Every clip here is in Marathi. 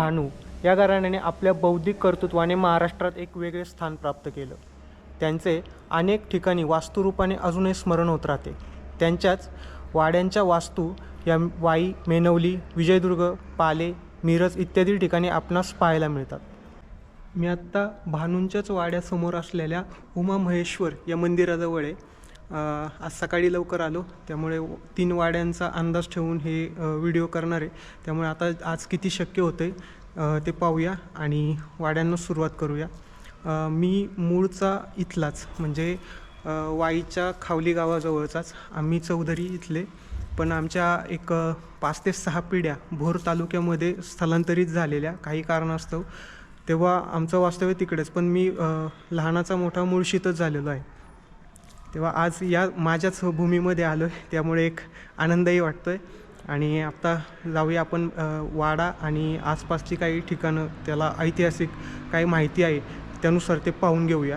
भानू या घराण्याने आपल्या बौद्धिक कर्तृत्वाने महाराष्ट्रात एक वेगळे स्थान प्राप्त केलं. त्यांचे अनेक ठिकाणी वास्तुरूपाने अजूनही स्मरण होत राहते. त्यांच्याच वाड्यांच्या वास्तू या वाई मेनवली विजयदुर्ग पाले मिरज इत्यादी ठिकाणी आपणास पाहायला मिळतात. मी आत्ता भानूंच्याच वाड्यासमोर असलेल्या उमा महेश्वर या मंदिराजवळ आहे. आज सकाळी लवकर आलो. त्यामुळे तीन वाड्यांचा अंदाज ठेवून हे व्हिडिओ करणार आहे. त्यामुळे आता आज किती शक्य होतं आहे ते पाहूया आणि वाड्यांना सुरुवात करूया. मी मूळचा इथलाच म्हणजे वाईच्या खावली गावाजवळचाच. आम्ही चौधरी इथले पण आमच्या एक पाच ते सहा पिढ्या भोर तालुक्यामध्ये स्थलांतरित झालेल्या. काही कारणास्तव तेव्हा आमचं वास्तव्य तिकडेच पण मी लहानाचा मोठा मुळशीतच झालेलो आहे. तेव्हा आज या माझ्याच भूमीमध्ये आलो आहे त्यामुळे एक आनंदही वाटतो आहे आणि आत्ता जाऊया आपण वाडा आणि आसपासची काही ठिकाणं त्याला ऐतिहासिक काही माहिती आहे त्यानुसार ते पाहून घेऊया.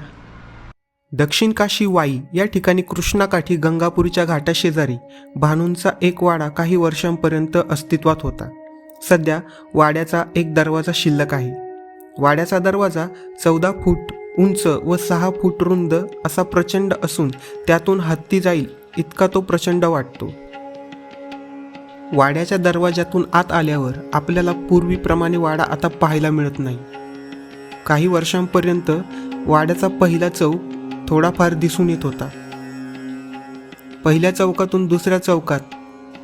दक्षिण काशी वाई या ठिकाणी कृष्णाकाठी गंगापुरीच्या घाटाशेजारी भानूंचा एक वाडा काही वर्षांपर्यंत अस्तित्वात होता. सध्या वाड्याचा एक दरवाजा शिल्लक आहे. वाड्याचा दरवाजा चौदा फूट उंच व सहा फूट रुंद असा प्रचंड असून त्यातून हत्ती जाईल इतका तो प्रचंड वाटतो. वाड्याच्या दरवाज्यातून आत आल्यावर आपल्याला पूर्वीप्रमाणे वाडा आता पाहायला मिळत नाही. काही वर्षांपर्यंत वाड्याचा पहिला चौक थोडाफार दिसून येत होता. पहिल्या चौकातून दुसऱ्या चौकात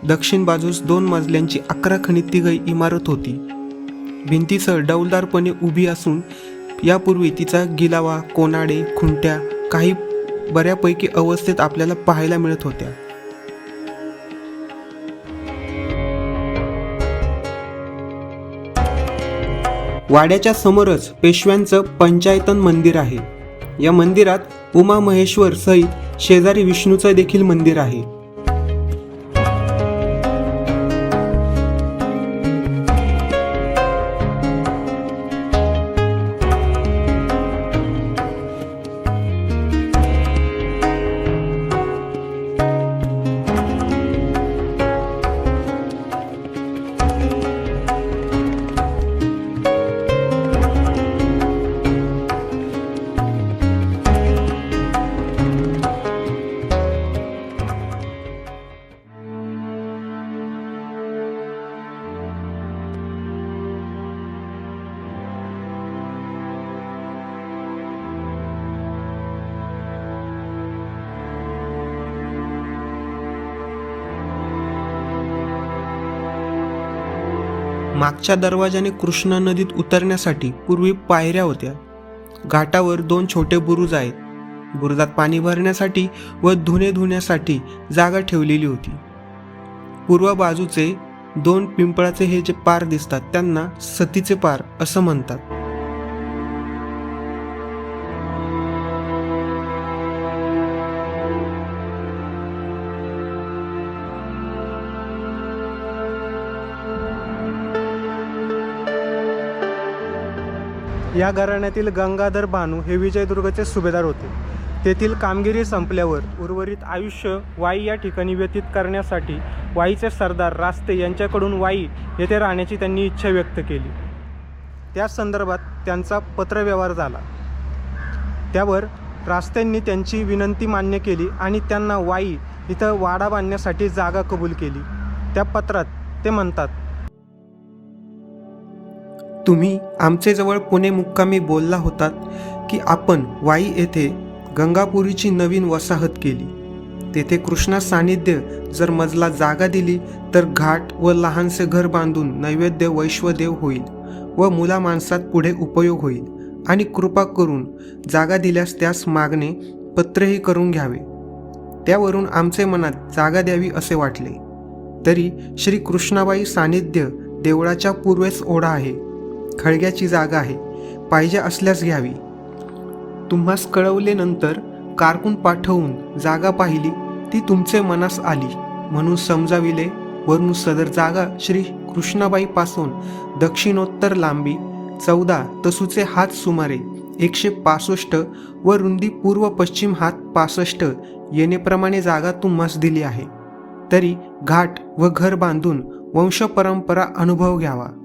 दक्षिण बाजूस दोन मजल्यांची अकरा खणी तिघई इमारत होती. भिंतीसह डौलदारपणे उभी असून यापूर्वी तिचा गिलावा कोनाडे खुंट्या काही बऱ्यापैकी अवस्थेत आपल्याला पाहायला मिळत होत्या. वाड्याच्या समोरच पेशव्यांचं पंचायतन मंदिर आहे. या मंदिरात उमा महेश्वर सहित शेजारी विष्णूचं देखील मंदिर आहे. मागच्या दरवाजाने कृष्णा नदीत उतरण्यासाठी पूर्वी पायऱ्या होत्या. घाटावर दोन छोटे बुरुज आहेत. बुरुजात पाणी भरण्यासाठी व धुणे धुण्यासाठी जागा ठेवलेली होती. पूर्व बाजूचे दोन पिंपळाचे हे जे पार दिसतात त्यांना सतीचे पार असं म्हणतात. या घराण्यातील गंगाधर भानू हे विजयदुर्गचे सुभेदार होते. तेथील कामगिरी संपल्यावर उर्वरित आयुष्य वाई या ठिकाणी व्यतीत करण्यासाठी वाईचे सरदार रास्ते यांच्याकडून वाई येथे राहण्याची त्यांनी इच्छा व्यक्त केली. त्या संदर्भात त्यांचा पत्रव्यवहार झाला. त्यावर रास्त्यांनी त्यांची विनंती मान्य केली आणि त्यांना वाई इथं वाडा बांधण्यासाठी जागा कबूल केली. त्या पत्रात ते म्हणतात तुम्ही आमचेजवळ पुणे मुक्कामी बोलला होतात की आपण वाई येथे गंगापुरीची नवीन वसाहत केली. तेथे कृष्णा सानिध्य जर मजला जागा दिली तर घाट व लहानसे घर बांधून नैवेद्य वैश्वदेव होईल व मुला माणसात पुढे उपयोग होईल आणि कृपा करून जागा दिल्यास त्यास मागणे पत्रही करून घ्यावे. त्यावरून आमचे मनात जागा द्यावी असे वाटले. तरी श्री कृष्णाबाई सानिध्य देवळाच्या पूर्वेस ओढा आहे. खळग्याची जागा आहे. पाहिजे असल्यास घ्यावी. तुम्हास कळवले नंतर कारकून पाठवून जागा पाहिली ती तुमचे मनास आली. म्हणून समजाविले वरून सदर जागा श्री कृष्णाबाईपासून दक्षिणोत्तर लांबी चौदा तसूचे हात सुमारे एकशे पासष्ट व रुंदी पूर्व पश्चिम हात पासष्ट येणेप्रमाणे जागा तुम्हास दिली आहे. तरी घाट व घर बांधून वंशपरंपरा अनुभव घ्यावा.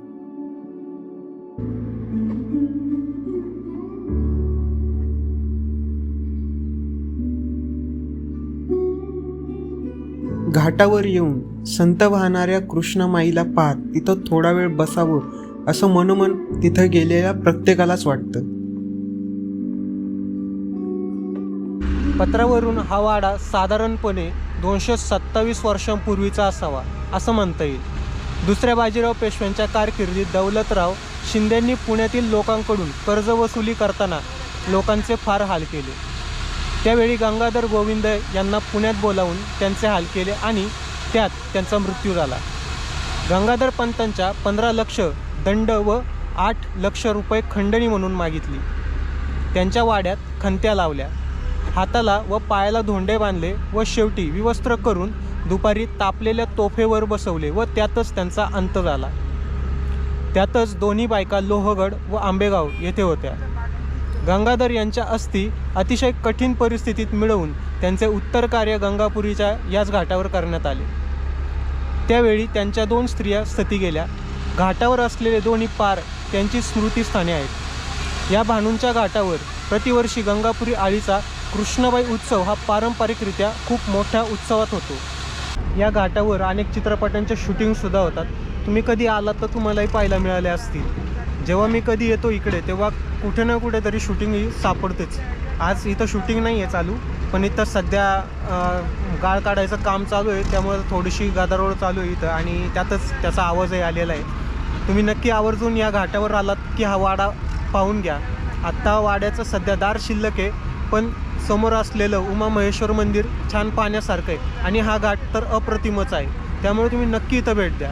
घाटावर येऊन संत वाहणाऱ्या कृष्णमाईला पाहत तिथं थोडा वेळ बसावं असं मनोमन तिथं गेलेल्या प्रत्येकालाच वाटतं. पत्रावरून हा वाडा साधारणपणे दोनशे सत्तावीस वर्षांपूर्वीचा असावा असं म्हणता येईल. दुसऱ्या बाजीराव पेशव्यांच्या कारकिर्दीत दौलतराव शिंदेंनी पुण्यातील लोकांकडून कर्ज वसुली करताना लोकांचे फार हाल केले. त्यावेळी गंगाधर गोविंद यांना पुण्यात बोलावून त्यांचे हाल केले आणि त्यात त्यांचा मृत्यू झाला. गंगाधर पंतांच्या पंधरा लक्ष दंड व आठ लक्ष रुपये खंडणी म्हणून मागितली. त्यांच्या वाड्यात खंत्या लावल्या. हाताला व पायाला धोंडे बांधले व शेवटी विवस्त्र करून दुपारी तापलेल्या तोफेवर बसवले व त्यातच त्यांचा अंत झाला. त्यातच दोन्ही बायका लोहगड व आंबेगाव येथे होत्या. गंगाधर यांच्या अस्थी अतिशय कठीण परिस्थितीत मिळवून त्यांचे उत्तर कार्य गंगापुरीच्या याच घाटावर करण्यात आले. त्यावेळी त्यांच्या दोन स्त्रिया सती गेल्या. घाटावर असलेले दोन्ही पार त्यांची स्मृतीस्थाने आहेत. या भानूंच्या घाटावर प्रतिवर्षी गंगापुरी आळीचा कृष्णबाई उत्सव हा पारंपरिकरित्या खूप मोठ्या उत्सवात होतो. या घाटावर अनेक चित्रपटांचे शूटिंगसुद्धा होतात. तुम्ही कधी आलात तर तुम्हालाही पाहायला मिळाले असतील. जेव्हा मी कधी येतो इकडे तेव्हा कुठे ना कुठे तरी शूटिंग ही सापडतेच. आज इथं शूटिंग नाही आहे चालू पण इथं सध्या गाळ काढायचं काम चालू आहे त्यामुळे थोडीशी गदारोळ चालू आहे इथं आणि त्यातच त्याचा आवाजही आलेला आहे. तुम्ही नक्की आवर्जून या घाटावर आलात की हा वाडा पाहून घ्या. आत्ता वाड्याचं सध्या दार शिल्लक आहे पण समोर असलेलं उमा महेश्वर मंदिर छान पाहण्यासारखं आहे आणि हा घाट तर अप्रतिमच आहे. त्यामुळे तुम्ही नक्की इथं भेट द्या.